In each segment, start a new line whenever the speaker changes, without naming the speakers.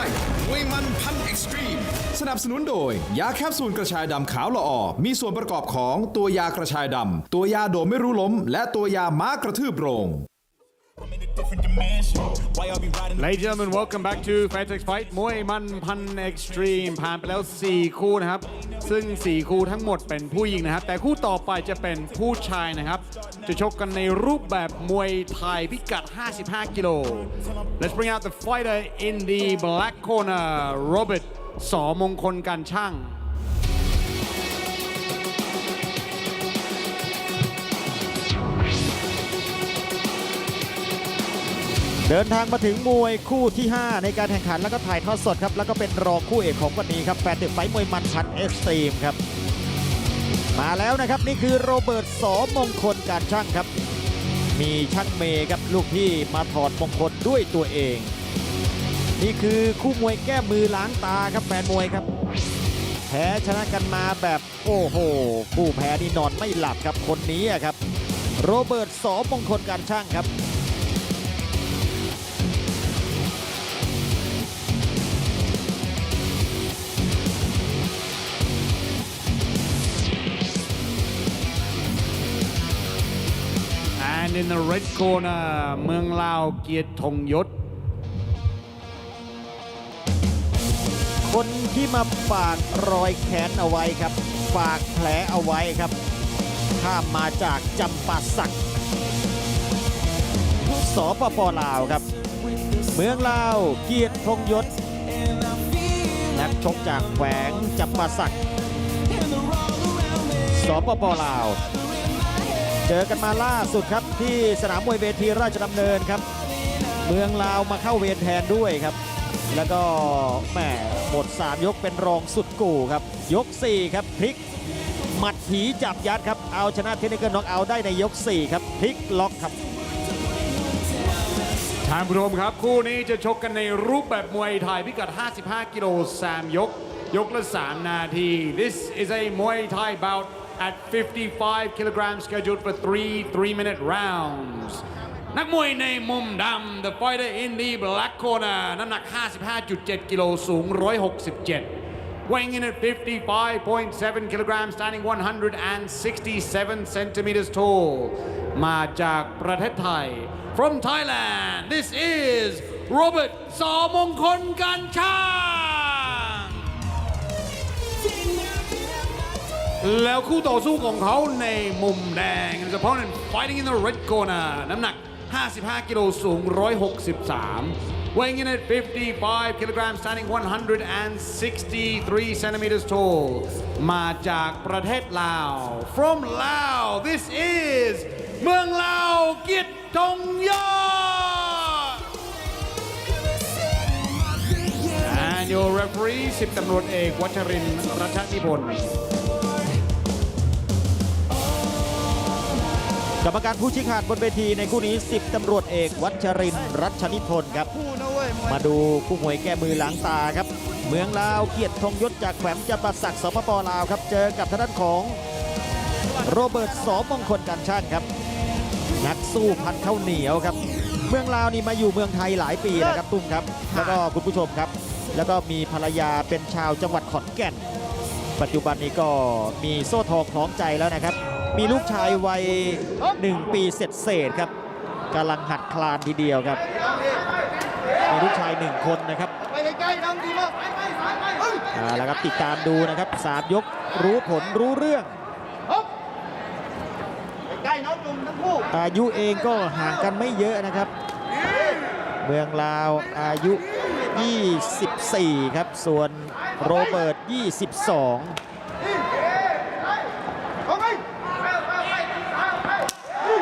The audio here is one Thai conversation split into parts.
Fight มวยมันพันเอ็กซ์ตรีม
สนับสนุนโดย ยาแคปซูลกระชายดำขาวละออมีส่วนประกอบของตัวยากระชายดำตัวยาโดมไม่รู้ล้ม และตัวยาม้ากระทืบโรง
Ladies and gentlemen, welcome back to Fairtex Fight มวยมันพันเอ็กซ์ตรีมผ่านไปแล้ว 4 คู่นะครับ ซึ่ง 4 คู่ทั้งหมดเป็นผู้หญิงนะครับ แต่คู่ต่อไปจะเป็นผู้ชายนะครับ จะชกกันในรูปแบบมวยไทยพิกัด 55 กิโล Let's bring out the fighter in the black corner Robert สอมงคลการช่าง
เดินทางมาถึงมวยคู่ที่ 5 ในการแข่งขันแล้วก็ถ่ายทอดสดครับ แล้วก็เป็นรองคู่เอกของวันนี้ครับแฟนเด็กไฟมวยมันพันเอ็กซ์ตรีมครับ มาแล้วนะครับนี่คือโรเบิร์ตสอมงคลการช่างครับ มีช่างเมย์ครับลูกพี่มาถอดมงคลด้วยตัวเอง นี่คือคู่มวยแก้มือล้างตาครับแฟนมวยครับ แพ้ชนะกันมาแบบโอ้โหผู้แพ้นี่นอนไม่หลับครับคนนี้ครับ โรเบิร์ตสอมงคลการช่างครับ
and in the red corner เมืองลาวเกียรติธงยศ
คนที่มาฝากรอยแขนเอาไว้ครับ ฝากแผลเอาไว้ครับข้ามมาจากจำปาสักสปปลาวครับ เมืองลาวเกียรติธงยศนักชกจากแขวงจำปาสักสปปลาว เจอกันมาล่าสุดครับที่สนามมวยเวทีราชดำเนินครับ เมืองลาวมาเข้าเวรแทนด้วยครับ แล้วก็แหมหมด 3 ยกเป็นรองสุดกู่ครับ ยก 4 ครับพลิกหมัดผีจับยัดครับ เอาชนะเทคนิคน็อกเอาได้ในยก 4 ครับพลิกล็อกครับ
ท่านผู้ชมครับ คู่นี้จะชกกันในรูปแบบมวยไทยพิกัด 55 กิโลสามยก ยกละ 3 นาที This is a Muay Thai bout at 55 kilograms scheduled for three three minute rounds นักมวยในมุมดำ The fighter in the black corner น้ำหนัก 55.7 กิโลสูง 167 weighing in at 55.7 kilograms standing 167 centimeters tall มาจากประเทศไทย from Thailand this is Robert สอมงคลกันช่า แล้วคู่ต่อสู้ของเขาในมุมแดง his opponent fighting in the red corner น้ำหนัก 55 กิโลสูง 163 weighing in at 55 kilograms standing 163 centimeters tall มาจากประเทศลาว from Lao this is เมืองลาวเกียรติทงยอด and your referee สิบตำรวจเอกวัชรินรัชนิพนธ์
กรรมการผู้ชี้ขาดบนเวทีในคู่นี้ 10ตำรวจเอกวัชรินทร์รัชนิพนธ์ครับ มาดูคู่มวยแก้มือล้างตาครับ เมืองลาวเกียรติธงยศจากแขวงจำปาสักสปปลาวครับเจอกับทางด้านของโรเบิร์ตสอมงคลการช่างครับ นักสู้พันข้าวเหนียวครับ เมืองลาวนี่มาอยู่เมืองไทยหลายปีแล้วครับตุ้มครับ แล้วก็คุณผู้ชมครับ แล้วก็มีภรรยาเป็นชาวจังหวัดขอนแก่น ปัจจุบันนี้ก็มีโซ่ทองคล้องใจแล้วนะครับ มีลูกชายวัยหนึ่งปีเศษเศษครับกำลังหัดคลานทีเดียวครับมีลูกชายหนึ่งคนนะครับ
ไปใกล้ๆน้องดีมากไปไปสายไปเอา
ละครับติดตามดูนะครับสามยกรู้ผลรู้เรื่อง
ฮบไปใกล้น้องจุ่มทั้งคู่
อายุเองก็ห่างกันไม่เยอะนะครับ เมืองลาวอายุ 24 ครับ ส่วนโรเบิร์ต 22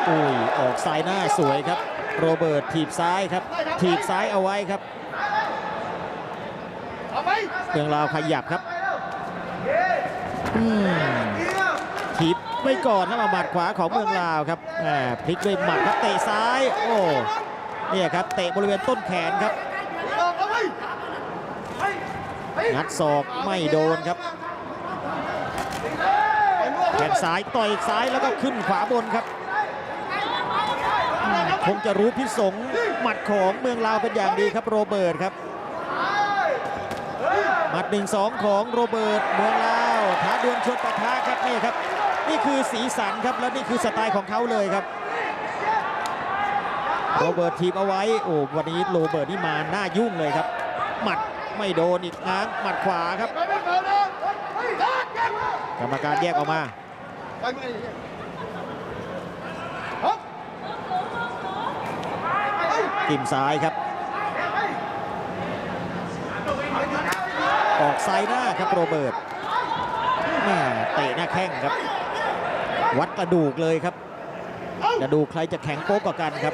อุ้ยออกซ้ายหน้าสวยครับ โรเบิร์ตถีบซ้ายครับ ถีบซ้ายเอาไว้ครับ
เมื
องลาวขยับครับถีบไว้ก่อนนะมาหมัดขวาของเมืองลาวครับแหมพลิกด้วยหมัดครับเตะซ้าย โอ้เนี่ยครับเตะบริเวณต้นแขนครับ
เอาไปไปไป
งัดศอกไม่โดนครับแขนซ้ายต่อยซ้ายแล้วก็ขึ้นขวาบนครับ คงจะรู้พิษสงหมัดของเมืองลาวเป็นอย่างดีครับโรเบิร์ตครับหมัดหนึ่งสองของโรเบิร์ตเมืองลาวท้าดวลชนปะทะครับนี่ครับ นี่คือสีสันครับและนี่คือสไตล์ของเขาเลยครับโรเบิร์ตทีบเอาไว้โอ้วันนี้โรเบิร์ตนี่มาหน้ายุ่งเลยครับหมัด ไม่โดนอีกง้างหมัดขวาครับกรรมการแยกออกมา
ไปมือดิ
มซ้ายครับ ออกซ้ายหน้าครับโรเบิร์ตเตะหน้าแข้งครับ วัดกระดูกเลยครับจะดูใครจะแข็งโป๊กกว่ากันครับ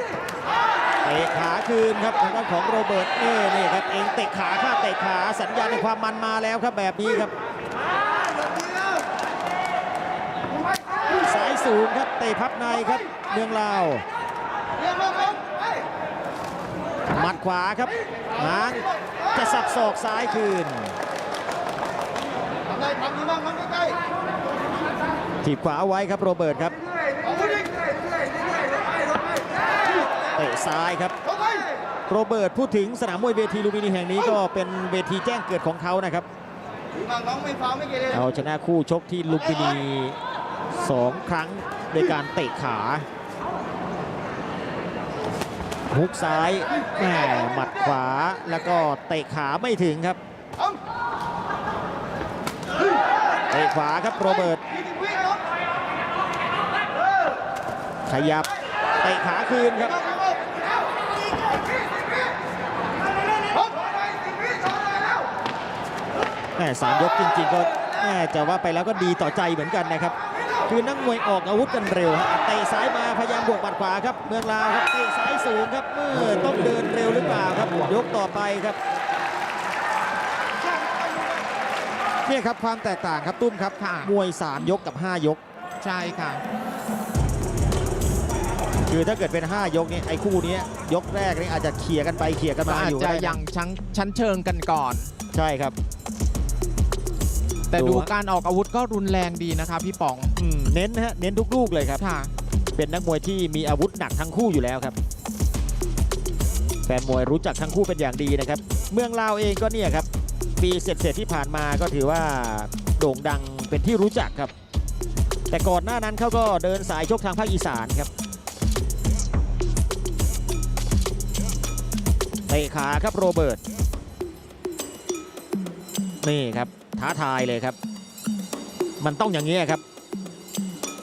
เตะขาคืนครับทางด้านของโรเบิร์ตนี่นี่ครับเองเตะขาข้าเตะขาสัญญาณในความมันมาแล้วครับแบบนี้ครับสายสูงครับเตะพับในครับเมืองลาว
เรียกมาครับไป
หมัดขวาครับหางจะสับศอกซ้ายคืน
ที
บขวาเอาไว้ครับโรเบิร์ตครับ
ๆเอาดิ
เตะ ซ้ายครับ
เอาไป
โรเบิร์ตพูดถึงสนามมวยเวทีลูมพินีแห่งนี้ก็เป็นเวทีแจ้งเกิดของเขานะครับ
ดีมากน้องไม่ฟาวไม่เกเร
เอาชนะคู่ชกที่ลุมพินีสองครั้งโดยการเตะขาฮุกซ้ายแหม่หมัดขวาแล้วก็เตะขาไม่ถึงครับ
เอา
เตะขวาครับโรเบิร์ต
ยี่สิบวิครับ
ขยับเตะขาคืนครับ
เอาไปสิบวิต่อเลยแล้ว
แม่สามยกจริง ๆ ก็แม่จะว่าไปแล้วก็ดีต่อใจเหมือนกันนะครับ คือนักมวยออกอาวุธกันเร็วฮะเตะซ้ายมาพยายามบวกหมัดขวาครับ เมืองลาวครับเตะซ้ายสูงครับเมื่อต้องเดินเร็วหรือเปล่าครับยกต่อไปครับเนี่ยครับความแตกต่างครับตุ้มครับ
ค่ะ
มวย 3 ยกกับ 5 ยก
ใช่ค่ะ
คือถ้าเกิดเป็น 5 ยกนี่ไอ้คู่เนี้ยยกแรกนี่อาจจะเขี่ยกันไปเขี่ยกัน
ก็
มา
อา
อ
จ
ยู่
จะ
ได้นะ
ยังชั้นชั้นเชิงกันก่อน
ใช่ครับ
แต่
ดู
ดู
ฮะ
การออกอาวุธก็รุนแรงดีนะคะพี่ป๋อง
อืมเน้นนะฮะเน้นทุกลูกเลยครับ
ค่ะ
เป็นนักมวยที่มีอาวุธหนักทั้งคู่อยู่แล้วครับ แฟนมวยรู้จักทั้งคู่เป็นอย่างดีนะครับ เมืองลาวเองก็เนี่ยครับ ปีเสร็จๆที่ผ่านมาก็ถือว่าโด่งดังเป็นที่รู้จักครับ แต่ก่อนหน้านั้นเขาก็เดินสายชกทางภาคอีสานครับเตะขาครับโรเบิร์ตนี่ครับ ท้าทายเลยครับ มันต้องอย่างนี้ยครับ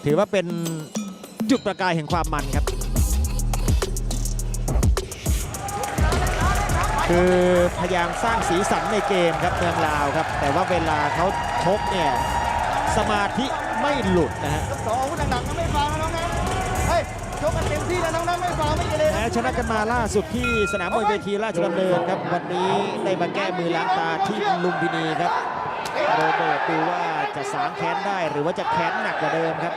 ถือว่าเป็นจุดประกายแห่งความมันครับ คือพยายามสร้างสีสันในเกมครับเมืองลาวครับ แต่ว่าเวลาเขาชกเนี่ยสมาธิไม่หลุดนะฮะ
สองอาวุธหนักๆนะไม่ฟาวนะน้องนะเฮ้ยชกกันเต็มที่แล้วน้องนะไม่ฟาวไม่เกเร
แพ้ชนะกันมาล่าสุดที่สนามมวยเวทีราชดำเนินครับ วันนี้ได้มาแก้มือล้างตาที่ลุมพินีครับ โรเบิร์ตดูว่าจะสางแค้นได้หรือว่าจะแค้นหนักกว่าเดิมครับ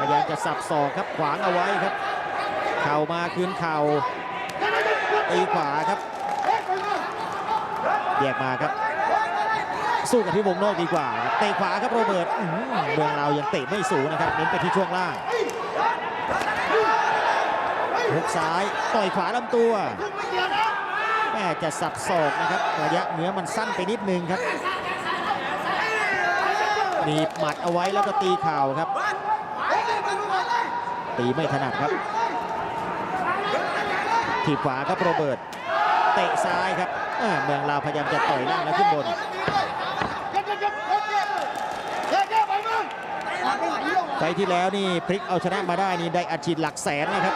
พยายามจะสับศอกครับขวางเอาไว้ครับ เข่ามาคืนเข่าตีขวาครับแยกมาครับ สู้กับที่วงนอกดีกว่าเตะขวาครับโรเบิร์ตอื้อหือเมืองเรายังเตะไม่สูงนะครับเน้นไปที่ช่วงล่างหุกซ้ายต่อยขวาลำตัวแม่จะสับศอกนะครับระยะเนื้อมันสั้นไปนิดนึงครับ หนีบหมัดเอาไว้แล้วก็ตีเข่าครับ ตีไม่ถนัดครับถีบขวาครับโรเบิร์ตเตะซ้ายครับอ่าเมืองลาวพยายามจะต่อยล่างแล้วขึ้นบนไฟล์ที่แล้วนี่พลิกเอาชนะมาได้นี่ได้อัดฉีดหลักแสนนะครับ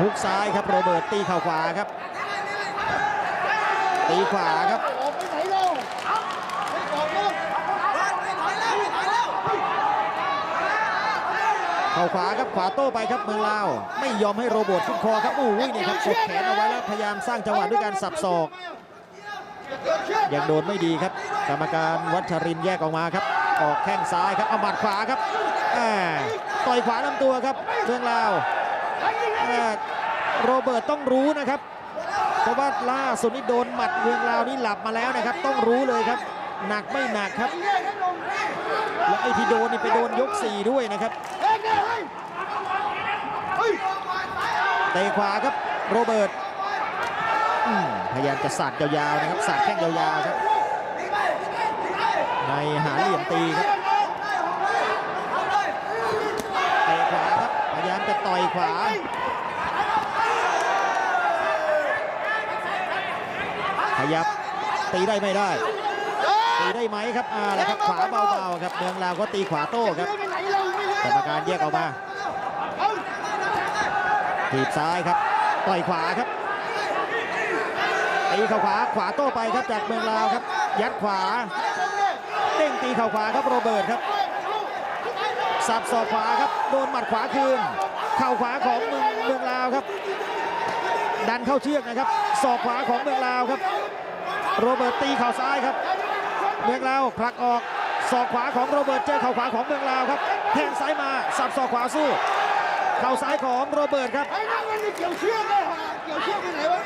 ฮุกซ้ายครับโรเบิร์ตตีเข่าขวาครับ ตีขวาครับ เข่าขวาครับขวาโต้ไปครับเมืองลาวไม่ยอมให้โรเบิร์ตขึ้นคอครับโอ้ยนี่ครับกดแขนเอาไว้แล้วพยายามสร้างจังหวะด้วยการสับศอก ยังโดนไม่ดีครับ กรรมการวัชรินแยกออกมาครับ ออกแข้งซ้ายครับเอาหมัดขวาครับต่อยขวาลำตัวครับเมืองลาวโรเบิร์ตต้องรู้นะครับเพราะว่าล่าสุดนี่โดนหมัดเมืองลาวนี่หลับมาแล้วนะครับ ต้องรู้เลยครับ หนักไม่หนักครับ และไอ้ที่โดนนี่ไปโดนยก4ด้วยนะครับ เตะขวาครับโรเบิร์ตพยายามจะสาดยาวๆนะครับสาดแข้งยาวๆครับในหาเหลี่ยมตีครับเตะขวาครับพยายามจะต่อยขวาขยับตีได้ไม่ได้ตีได้ไหมครับอ่าแล้วครับขวาเบาๆครับเมืองลาวก็ตีขวาโต้ครับ กรรมการแยกออกมาถีบซ้ายครับ ต่อยขวาครับตีเข่าขวาขวาโต้ไปครับจากเมืองลาวครับ ยัดขวาเด้งตีเข่าขวาครับโรเบิร์ตครับสับศอกขวาครับโดนหมัดขวาคืน เข่าขวาของเมืองเมืองลาวครับ ดันเข้าเชือกนะครับศอกขวาของเมืองลาวครับ โรเบิร์ตตีเข่าซ้ายครับ เมืองลาวผลักออกศอกขวาของโรเบิร์ตเจอเข่าขวาของเมืองลาวครับ แทงซ้ายมา สับศอกขวาสู้ เข่าซ้ายของโรเบิร์ตครับ
ไอ้นั่นมันเกี่ยวเชือกเลยเกี่ยวเชือกไปไหนวะ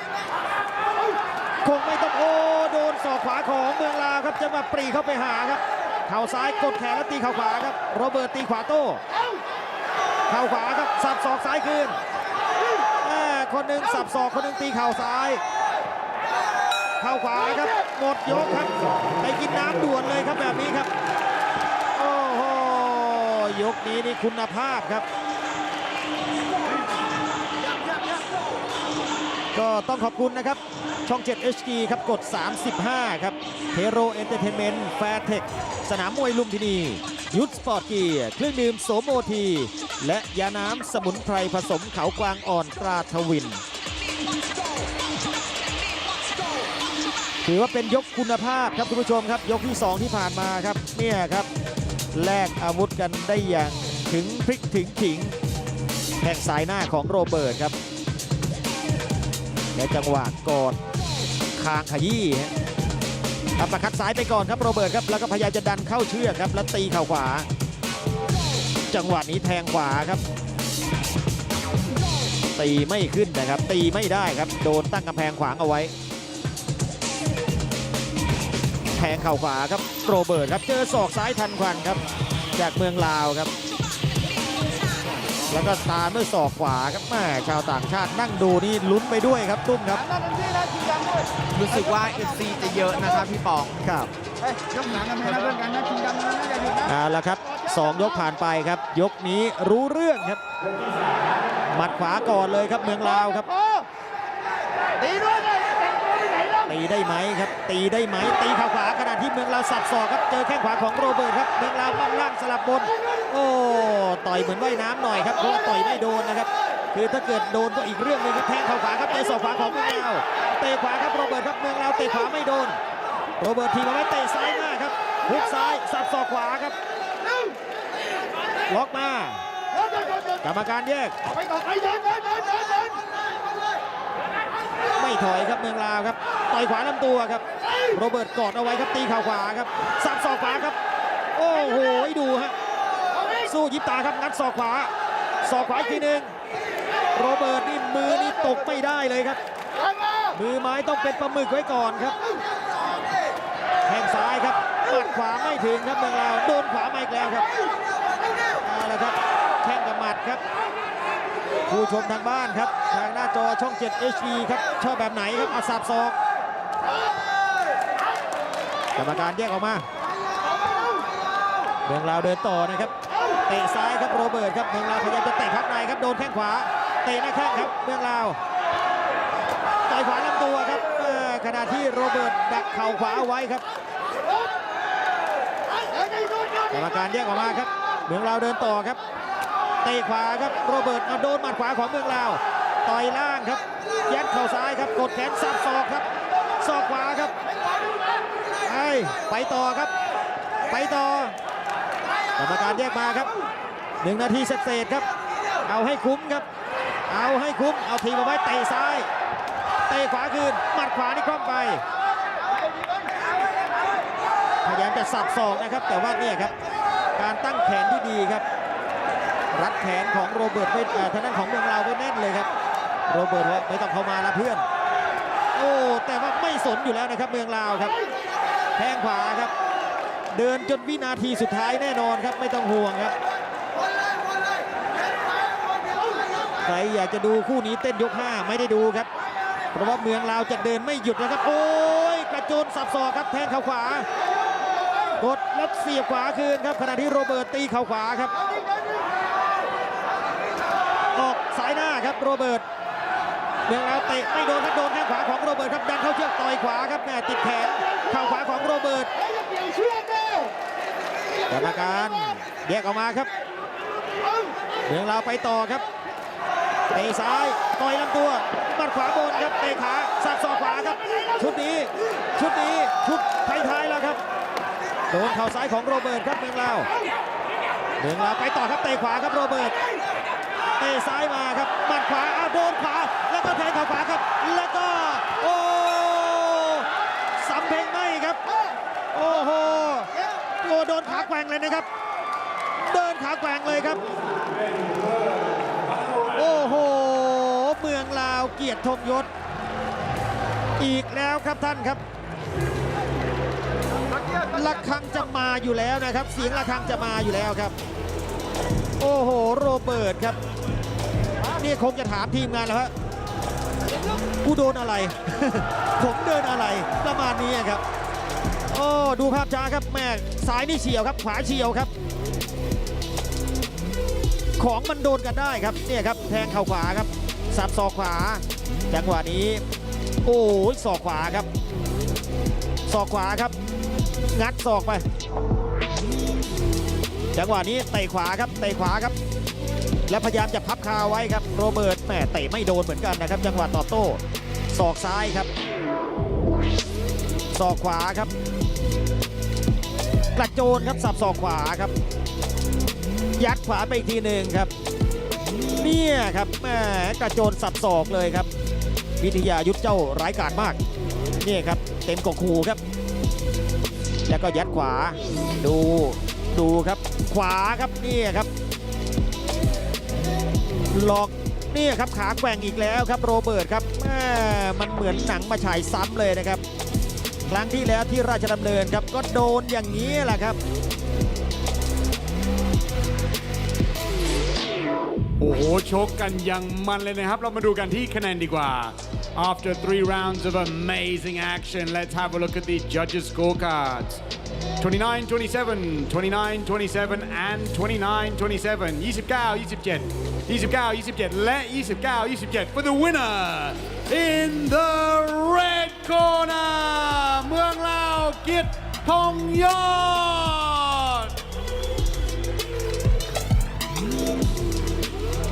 คงไม่ต้องโอ้โดนศอกขวาของเมืองลาวครับจะมาปรีเข้าไปหาครับ เข่าซ้ายกดแขนแล้วตีเข่าขวาครับโรเบิร์ตตีขวาโต้เข่าขวาครับสับศอกซ้ายคืนคนหนึ่งสับศอกคนหนึ่งตีเข่าซ้ายเข่าขวาครับหมดยกครับไปกินน้ำด่วนเลยครับแบบนี้ครับ ยกนี้นี่คุณภาพครับ ก็ต้องขอบคุณนะครับ ช่อง 7 HD ครับ กด 35 ครับเทโรเอนเตอร์เทนเมนต์แฟร์เทคสนามมวยลุมพินียุทธสปอร์ตเกียร์เครื่องดื่มโสมโอที และยาน้ำสมุนไพรผสมเขากวางอ่อนตราทวิน ถือว่าเป็นยกคุณภาพครับคุณผู้ชมครับ ยกที่ 2 ที่ผ่านมาครับ เนี่ยครับ แลกอาวุธกันได้อย่างถึงพริกถึงขิงแข้งสายหน้าของโรเบิร์ตครับ และจังหวะกอดคางขยี้ฮะอัปเปร์คัดซ้ายไปก่อนครับโรเบิร์ตครับแล้วก็พยายามจะดันเข้าเชือกครับแล้วตีเข่าขวา จังหวะนี้แทงขวาครับ ตีไม่ขึ้นนะครับ ตีไม่ได้ครับโดนตั้งกำแพงขวางเอาไว้ แทงเข่าขวาครับ โรเบิร์ตครับ เจอศอกซ้ายทันควันครับ จากเมืองลาวครับ แล้วก็ตามด้วยศอกขวาครับแม่ชาวต่างชาตินั่งดูนี่ลุ้นไปด้วยครับตุ้มครับ
นั่นเป็นที่นะชิงดำด้วย
รู้สึกว่า FC จะเยอะนะครับพี่ป๋อง
ครับ
เฮ้ยยกหนังกันไหมนะเพื่อนกันนะชิงดำนะอย่าหยุดนะ
เอาละครับสองยกผ่านไปครับ ยกนี้รู้เรื่องครับ หมัดขวาก่อนเลยครับเมืองลาวครับ
โอ้ตีด้วย ตีได้
ไหมครับ ตีได้ไหมตีข่าขวาขณะที่เมืองลาวสับศอกครับเจอแข้งขวาของโรเบิร์ตครับเมืองลาวมั่งล่างสลับบน โอ้ต่อยเหมือนว่ายน้ำหน่อยครับเพราะว่าต่อยไม่โดนนะครับ คือถ้าเกิดโดนก็อีกเรื่องหนึงครับแทงข่าขวาครับเจอศอกขวาของเมืองลาวเตะขวาครับโรเบิร์ตครับเมืองลาวเตะขวาไม่โดน โรเบิร์ตทีมาไว้เตะซ้ายหน้าครับหุกซ้ายสับศอกขวาครับล็อกมากรรมการแยก
ไปต่อไปเดินเดินเดินเดินเดิน
ไม่ถอยครับเมืองลาวครับ ต่อยขวาลำตัวครับ โรเบิร์ตกอดเอาไว้ครับตีข่าวขวาครับสับศอกขวาครับ โอ้โหดูฮะสู้ยิบตาครับงัดศอกขวาศอกขวาอีกทีหนึ่งโรเบิร์ตนี่มือนี่ตกไม่ได้เลยครับ มือไม้ต้องเป็นปลาหมึกไว้ก่อนครับแข้งซ้ายครับหมัดขวาไม่ถึงครับเมืองลาวโดนขวาไมาอีกแล้วครับเอาละครับแข้งกับหมัดครับ ผู้ชมทางบ้านครับ ทางหน้าจอช่อง 7 HD ครับ ชอบแบบไหนครับอาสับศอก กรรมการแยกออกมาเมืองลาวเดินต่อนะครับเตะซ้ายครับโรเบิร์ตครับเมืองลาวพยายามจะเตะพับในครับโดนแข้งขวาเตะหน้าแข้งครับเมืองลาวต่อยขวาลำตัวครับเอ่อขณะที่โรเบิร์ตดักเข่าขวาเอาไว้ครับกรรมการแยกออกมาครับ เมืองลาวเดินต่อครับเตะขวาครับโรเบิร์ตเอาโดนหมัดขวาของเมืองลาวต่อยล่างครับยัดเข่าซ้ายครับกดแขนสับศอกครับ ศอกขวาครับไอ้ไปต่อครับ ไปต่อกรรมการแยกมาครับหนึ่งนาทีเศษๆครับ เอาให้คุ้มครับ เอาให้คุ้ม เอาทีมาไว้เตะซ้าย เตะขวาคืน หมัดขวานี่คล่อมไป พยายามจะสับศอกนะครับ แต่ว่าเนี่ยครับ การตั้งแขนที่ดีครับ รัดแขนของโรเบิร์ตไว้เอ่อทางด้านของเมืองลาไว้แน่นเลยครับ โรเบิร์ตว่าไม่ต้องเข้ามาละเพื่อน โอ้แต่ว่าไม่สนอยู่แล้วนะครับเมืองลาวครับ แทงขวาครับ เดินจนวินาทีสุดท้ายแน่นอนครับไม่ต้องห่วงครับใครอยากจะดูคู่นี้เต้นยก 5 ไม่ได้ดูครับ เพราะว่าเมืองลาวจะเดินไม่หยุดนะครับ โอ้ยกระโจนสับศอกครับแทงเข่าขวากดแล้วเสียบขวาคืนครับขณะที่โรเบิร์ตตีเข่าขวาครับ ออกสายหน้าครับโรเบิร์ต เมืองลาวเตะไม่โดนครับโดนแข้งขวาของโรเบิร์ตครับดันเข้าเชือกต่อยขวาครับแม่ติดแขนเข่าขวาของโรเบิร์ตกรรมการแยกออกมาครับเมืองเลาไปต่อครับเตะซ้ายต่อยลำตัวมัดขวาบนครับเตะขาสับศอกขวาครับชุดนี้ชุดนี้ชุดท้ายๆแล้วครับโดนเข่าซ้ายของโรเบิร์ตครับเมืองเลาเมืองเลาไปต่อครับเตะขวาครับโรเบิร์ตเตะซ้ายมาครับมัดขวาอ้าโดนขวา แล้วก็แทงข่าขวาครับ แล้วก็ โอ้สำเพ็งไม่ครับ โอ้โหโอ้โดนขาแกว่งเลยนะครับ เดินขาแกว่งเลยครับ โอ้โห เมืองลาวเกียรติธงยศ อีกแล้วครับท่านครับระฆังจะมาอยู่แล้วนะครับ เสียงระฆังจะมาอยู่แล้วครับ โอ้โห โรเบิร์ตครับ นี่คงจะถามทีมงานแล้วฮะ กูโดนอะไร ผมเดินอะไรประมาณนี้ครับ โอ้ดูภาพช้าครับแม่ซ้ายนี่เฉียวครับขวาเฉียวครับ ของมันโดนกันได้ครับเนี่ยครับแทงเข่าขวาครับสับศอกขวา จังหวะนี้ โอ้ยศอกขวาครับศอกขวาครับ งัดศอกไป จังหวะนี้เตะขวาครับเตะขวาครับ และพยายามจะพับคาไว้ครับโรเบิร์ตแหมเตะไม่โดนเหมือนกันนะครับ จังหวะตอบโต้ศอกซ้ายครับศอกขวาครับกระโจนครับสับศอกขวาครับ ยัดขวาไปอีกทีหนึ่งครับ เนี่ยครับแหมกระโจนสับศอกเลยครับ วิทยายุทธเจ้าร้ายกาจมากนี่ครับ เต็มกกหูครับ แล้วก็ยัดขวาดูดูครับ ขวาครับนี่ครับ หลอกนี่ครับขาแกว่งอีกแล้วครับโรเบิร์ตครับม,มันเหมือนหนังมาฉายซ้ำเลยนะครับ ครั้งที่แล้วที่ราชดำเนินครับก็โดนอย่างนี้แหละครับ
โอ้โหชกกันยังมันเลยนะครับ เรามาดูกันที่คะแนนดีกว่า After three rounds of amazing action let's have a look at the judges scorecards 29 27 29 27 and 29 27 29 27 29 27 และ 29 27 for the winner in the red corner เมืองลาวเกียรติทองยอด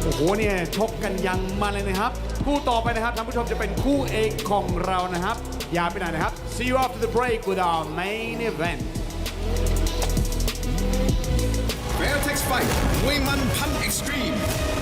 โอ้โหเนี่ยชกกันยังมาเลยนะครับ คู่ต่อไปนะครับท่านผู้ชมจะเป็นคู่เอกของเรานะครับ อย่าไปไหนนะครับ see you after the break with our main event
Airtex 5 Wingman Pan Extreme.